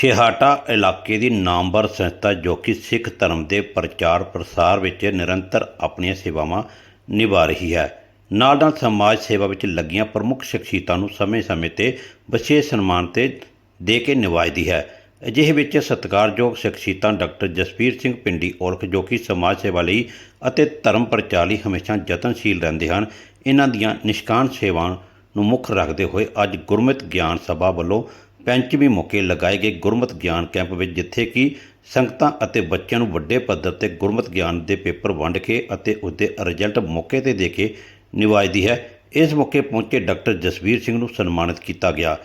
ਛੇਹਰਟਾ ਇਲਾਕੇ ਦੀ ਨਾਮਵਰ ਸੰਸਥਾ ਜੋ ਕਿ ਸਿੱਖ ਧਰਮ ਦੇ ਪ੍ਰਚਾਰ ਪ੍ਰਸਾਰ ਵਿੱਚ ਨਿਰੰਤਰ ਆਪਣੀਆਂ ਸੇਵਾਵਾਂ ਨਿਭਾ ਰਹੀ ਹੈ। ਨਾਲ ਨਾਲ ਸਮਾਜ ਸੇਵਾ ਵਿੱਚ ਲੱਗੀਆਂ ਪ੍ਰਮੁੱਖ ਸ਼ਖਸੀਅਤਾਂ ਨੂੰ ਸਮੇਂ-ਸਮੇਂ ਤੇ ਵਿਸ਼ੇਸ਼ ਸਨਮਾਨ ਤੇ ਦੇ ਕੇ ਨਿਵਾਜਦੀ ਹੈ। ਅਜਿਹੇ ਵਿੱਚ ਸਤਿਕਾਰਯੋਗ ਸ਼ਖਸੀਅਤਾਂ ਡਾਕਟਰ ਜਸਵੀਰ ਸਿੰਘ ਪਿੰਡੀ ਔਲਖ ਜੋ ਕਿ ਸਮਾਜ ਸੇਵਾ ਲਈ ਅਤੇ ਧਰਮ ਪ੍ਰਚਾਰ ਲਈ ਹਮੇਸ਼ਾ ਯਤਨਸ਼ੀਲ ਰਹਿੰਦੇ ਹਨ, ਇਹਨਾਂ ਦੀਆਂ ਨਿਸ਼ਕਾਨ ਸੇਵਾਵਾਂ ਨੂੰ ਮੁੱਖ ਰੱਖਦੇ ਹੋਏ ਅੱਜ ਗੁਰਮਤਿ ਗਿਆਨ ਸਭਾ ਵੱਲੋਂ ਪੰਚਵੀਂ ਮੌਕੇ ਲਗਾਏ ਗਏ ਗੁਰਮਤਿ ਗਿਆਨ ਕੈਂਪ ਵਿੱਚ, ਜਿੱਥੇ ਕਿ ਸੰਗਤਾਂ ਅਤੇ ਬੱਚਿਆਂ ਨੂੰ ਵੱਡੇ ਪੱਧਰ ਤੇ ਗੁਰਮਤ ਗਿਆਨ ਦੇ ਪੇਪਰ ਵੰਡ ਕੇ ਅਤੇ ਉਸਦੇ ਰਿਜ਼ਲਟ ਮੌਕੇ ਤੇ ਦੇ ਕੇ ਨਿਵਾਜਦੀ ਹੈ। ਇਸ ਮੌਕੇ ਪਹੁੰਚੇ ਡਾਕਟਰ ਜਸਵੀਰ ਸਿੰਘ ਨੂੰ ਸਨਮਾਨਿਤ ਕੀਤਾ ਗਿਆ।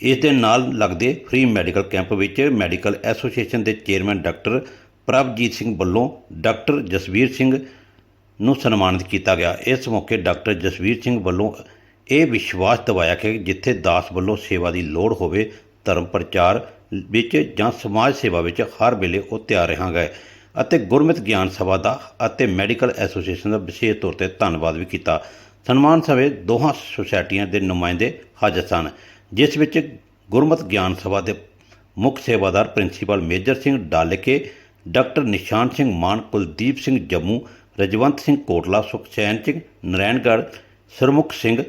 ਇਸ ਦੇ ਨਾਲ ਲੱਗਦੇ ਫ੍ਰੀ ਮੈਡੀਕਲ ਕੈਂਪ ਵਿੱਚ ਮੈਡੀਕਲ ਐਸੋਸੀਏਸ਼ਨ ਦੇ ਚੇਅਰਮੈਨ ਡਾਕਟਰ ਪ੍ਰਭਜੀਤ ਸਿੰਘ ਵੱਲੋਂ ਡਾਕਟਰ ਜਸਵੀਰ ਸਿੰਘ ਨੂੰ ਸਨਮਾਨਿਤ ਕੀਤਾ ਗਿਆ। ਇਸ ਮੌਕੇ ਡਾਕਟਰ ਜਸਵੀਰ ਸਿੰਘ ਵੱਲੋਂ ਇਹ ਵਿਸ਼ਵਾਸ ਦਿਵਾਇਆ ਕਿ ਜਿੱਥੇ ਦਾਸ ਵੱਲੋਂ ਸੇਵਾ ਦੀ ਲੋੜ ਹੋਵੇ, ਧਰਮ ਪ੍ਰਚਾਰ ਵਿੱਚ ਜਾਂ ਸਮਾਜ ਸੇਵਾ ਵਿੱਚ ਹਰ ਵੇਲੇ ਉਹ ਤਿਆਰ ਰਹਾਂਗਾ। ਅਤੇ ਗੁਰਮਤਿ ਗਿਆਨ ਸਭਾ ਦਾ ਅਤੇ ਮੈਡੀਕਲ ਐਸੋਸੀਏਸ਼ਨ ਦਾ ਵਿਸ਼ੇਸ਼ ਤੌਰ ਤੇ ਧੰਨਵਾਦ ਵੀ ਕੀਤਾ। ਸਨਮਾਨ ਸਭੇ ਦੋਹਾਂ ਸੁਸਾਇਟੀਆਂ ਦੇ ਨੁਮਾਇੰਦੇ ਹਾਜ਼ਰ ਸਨ, ਜਿਸ ਵਿੱਚ ਗੁਰਮਤਿ ਗਿਆਨ ਸਭਾ ਦੇ ਮੁੱਖ ਸੇਵਾਦਾਰ principal major Singh Daleke, doctor Nishan Singh Mann, Kuldeep Singh Jammu, Rajwant Singh ਕੋਟਲਾ ਸੁਖਚੈਨ ਸਿੰਘ ਨਰੈਣਗੜ੍ਹ, ਸਰਮੁਖ ਸਿੰਘ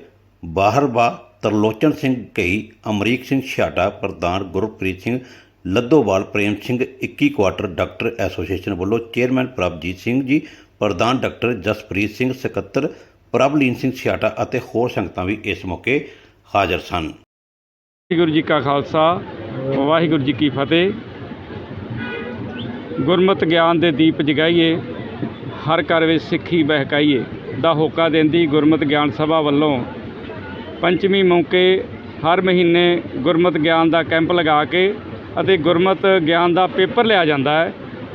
ਬਾਹਰਬਾ ਤਰਲੋਚਨ ਸਿੰਘ ਕਈ ਅਮਰੀਕ ਸਿੰਘ ਛਾਟਾ ਪ੍ਰਧਾਨ Gurpreet Singh Laddowal, Prem Singh 21 quarter, doctor association ਵੱਲੋਂ ਚੇਅਰਮੈਨ ਪ੍ਰਭਜੀਤ ਸਿੰਘ ਜੀ, ਪ੍ਰਧਾਨ ਡਾਕਟਰ ਜਸਪ੍ਰੀਤ ਸਿੰਘ ਸਕੱਤਰ, ਪ੍ਰਭਲੀਨ ਸਿੰਘ ਛਾਟਾ ਅਤੇ ਹੋਰ ਸੰਗਤਾਂ ਵੀ ਇਸ ਮੌਕੇ ਹਾਜ਼ਰ ਸਨ। ਵਾਹਿਗੁਰੂ ਜੀ ਕਾ ਖਾਲਸਾ, ਵਾਹਿਗੁਰੂ ਜੀ ਕੀ ਫਤਿਹ। ਗੁਰਮਤਿ ਗਿਆਨ ਦੇ ਦੀਪ ਜਗਾਈਏ, ਹਰ ਘਰ ਵਿੱਚ ਸਿੱਖੀ ਬਹਿਕਾਈਏ, ਦਾ ਹੋਕਾ ਦਿੰਦੀ ਗੁਰਮਤਿ ਗਿਆਨ ਸਭਾ ਵੱਲੋਂ ਪੰਚਮੀ ਮੌਕੇ ਹਰ ਮਹੀਨੇ ਗੁਰਮਤਿ ਗਿਆਨ ਦਾ ਕੈਂਪ ਲਗਾ ਕੇ ਅਤੇ ਗੁਰਮਤਿ ਗਿਆਨ ਦਾ ਪੇਪਰ ਲਿਆ ਜਾਂਦਾ ਹੈ,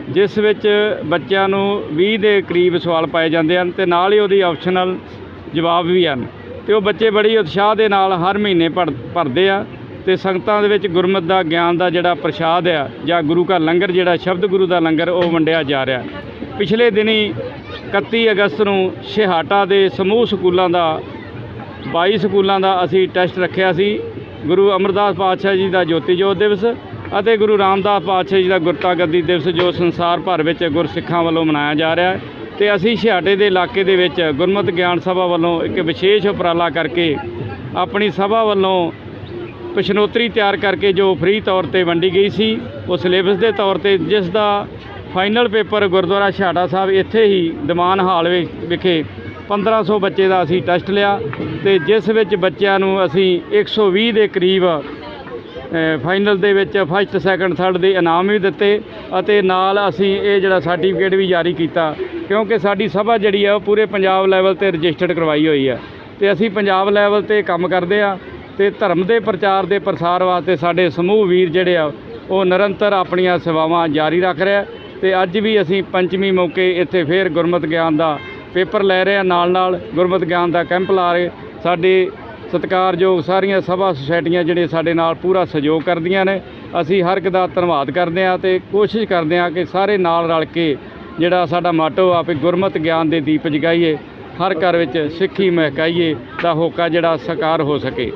ਜਿਸ ਵਿੱਚ ਬੱਚਿਆਂ ਨੂੰ 20 ਦੇ ਕਰੀਬ ਸਵਾਲ ਪਾਏ ਜਾਂਦੇ ਹਨ ਤੇ ਨਾਲ ਹੀ ਉਹਦੀ ਆਪਸ਼ਨਲ ਜਵਾਬ ਵੀ ਹਨ। ਤੇ ਉਹ ਬੱਚੇ ਬੜੀ ਉਤਸ਼ਾਹ ਦੇ ਨਾਲ ਹਰ ਮਹੀਨੇ ਪੜ੍ਹ ਭਰਦੇ ਆ ਤੇ ਸੰਗਤਾਂ ਦੇ ਵਿੱਚ ਗੁਰਮਤ ਦਾ ਗਿਆਨ ਦਾ ਜਿਹੜਾ ਪ੍ਰਸ਼ਾਦ ਆ ਜਾਂ ਗੁਰੂ ਕਾ ਲੰਗਰ ਜਿਹੜਾ ਸ਼ਬਦ ਗੁਰੂ ਦਾ ਲੰਗਰ ਉਹ ਵੰਡਿਆ ਜਾ ਰਿਹਾ। ਪਿਛਲੇ ਦਿਨੀ 31 ਅਗਸਤ ਨੂੰ ਛੇਹਾਟਾ ਦੇ ਸਮੂਹ ਸਕੂਲਾਂ ਦਾ 22 ਸਕੂਲਾਂ ਦਾ ਅਸੀਂ ਟੈਸਟ ਰੱਖਿਆ ਸੀ। ਗੁਰੂ ਅਮਰਦਾਸ ਪਾਤਸ਼ਾਹ ਜੀ ਦਾ ਜੋਤੀ ਜੋਤ ਦਿਵਸ ਅਤੇ ਗੁਰੂ ਰਾਮਦਾਸ ਪਾਤਸ਼ਾਹ ਜੀ ਦਾ ਗੁਰਤਾ ਗੱਦੀ ਦਿਵਸ ਜੋ ਸੰਸਾਰ ਭਰ ਵਿੱਚ ਗੁਰਸਿੱਖਾਂ ਵੱਲੋਂ ਮਨਾਇਆ ਜਾ ਰਿਹਾ ਹੈ। ਤੇ ਅਸੀਂ ਛਿਆਟੇ ਦੇ ਇਲਾਕੇ ਦੇ ਵਿੱਚ ਗੁਰਮਤਿ ਗਿਆਨ ਸਭਾ ਵੱਲੋਂ ਇੱਕ ਵਿਸ਼ੇਸ਼ ਉਪਰਾਲਾ ਕਰਕੇ ਆਪਣੀ ਸਭਾ ਵੱਲੋਂ ਪਛਨੋਤਰੀ ਤਿਆਰ ਕਰਕੇ ਜੋ ਫ੍ਰੀ ਤੌਰ ਤੇ ਵੰਡੀ ਗਈ ਸੀ, ਉਹ ਸਿਲੇਬਸ ਦੇ ਤੌਰ ਤੇ ਜਿਸ ਦਾ ਫਾਈਨਲ ਪੇਪਰ ਗੁਰਦੁਆਰਾ ਛਾੜਾ ਸਾਹਿਬ ਇੱਥੇ ਹੀ ਦਿਮਾਨ ਹਾਲ ਵਿ- ਵਿਖੇ 1500 ਬੱਚੇ ਦਾ ਅਸੀਂ ਟੈਸਟ ਲਿਆ ਤੇ ਜਿਸ ਵਿੱਚ ਬੱਚਿਆਂ ਨੂੰ ਅਸੀਂ 120 ਦੇ ਕਰੀਬ ਫਾਈਨਲ ਦੇ ਵਿੱਚ ਫਸਟ, ਸੈਕੰਡ, ਥਰਡ ਦੇ ਇਨਾਮ ਵੀ ਦਿੱਤੇ ਅਤੇ ਨਾਲ ਅਸੀਂ ਇਹ ਜਿਹੜਾ ਸਰਟੀਫਿਕੇਟ ਵੀ ਜਾਰੀ ਕੀਤਾ ਕਿਉਂਕਿ ਸਾਡੀ ਸਭਾ ਜਿਹੜੀ ਆ ਉਹ ਪੂਰੇ ਪੰਜਾਬ ਲੈਵਲ ਤੇ ਰਜਿਸਟਰਡ ਕਰਵਾਈ ਹੋਈ ਹੈ ਤੇ ਅਸੀਂ ਪੰਜਾਬ ਲੈਵਲ ਤੇ ਕੰਮ ਕਰਦੇ ਆ ਤੇ ਧਰਮ ਦੇ ਪ੍ਰਚਾਰ ਦੇ ਪ੍ਰਸਾਰ ਵਾਸਤੇ ਸਾਡੇ ਸਮੂਹ ਵੀਰ ਜਿਹੜੇ ਆ ਉਹ ਨਿਰੰਤਰ ਆਪਣੀਆਂ ਸੇਵਾਵਾਂ ਜਾਰੀ ਰੱਖ ਰਿਹਾ ਤੇ ਅੱਜ ਵੀ ਅਸੀਂ ਪੰਚਮੀ ਮੌਕੇ ਇੱਥੇ ਫੇਰ ਗੁਰਮਤਿ ਗਿਆਨ ਦਾ ਪੇਪਰ ਲੈ ਰਹੇ ਆ, ਨਾਲ ਨਾਲ ਗੁਰਮਤਿ ਗਿਆਨ ਦਾ ਕੈਂਪ ਲਾ ਰਹੇ। ਸਾਡੇ ਸਤਿਕਾਰਯੋਗ ਸਾਰੀਆਂ ਸਭਾ ਸੁਸਾਇਟੀਆਂ ਜਿਹੜੇ ਸਾਡੇ ਨਾਲ ਪੂਰਾ ਸਹਿਯੋਗ ਕਰਦੀਆਂ ਨੇ। ਅਸੀਂ ਹਰ ਇੱਕ ਦਾ ਧੰਨਵਾਦ ਕਰਦੇ ਹਾਂ ਤੇ ਕੋਸ਼ਿਸ਼ ਕਰਦੇ ਹਾਂ ਕਿ ਸਾਰੇ ਨਾਲ ਰਲ ਕੇ ਜਿਹੜਾ ਸਾਡਾ ਮਾਟੋ ਆ ਵੀ ਗੁਰਮਤਿ ਗਿਆਨ ਦੇ ਦੀਪ ਜਗਾਈਏ, ਹਰ ਘਰ ਵਿੱਚ ਸਿੱਖੀ ਮਹਿਕਾਈਏ, ਤਾਂ ਹੋਕਾ ਜਿਹੜਾ ਸਾਕਾਰ ਹੋ ਸਕੇ।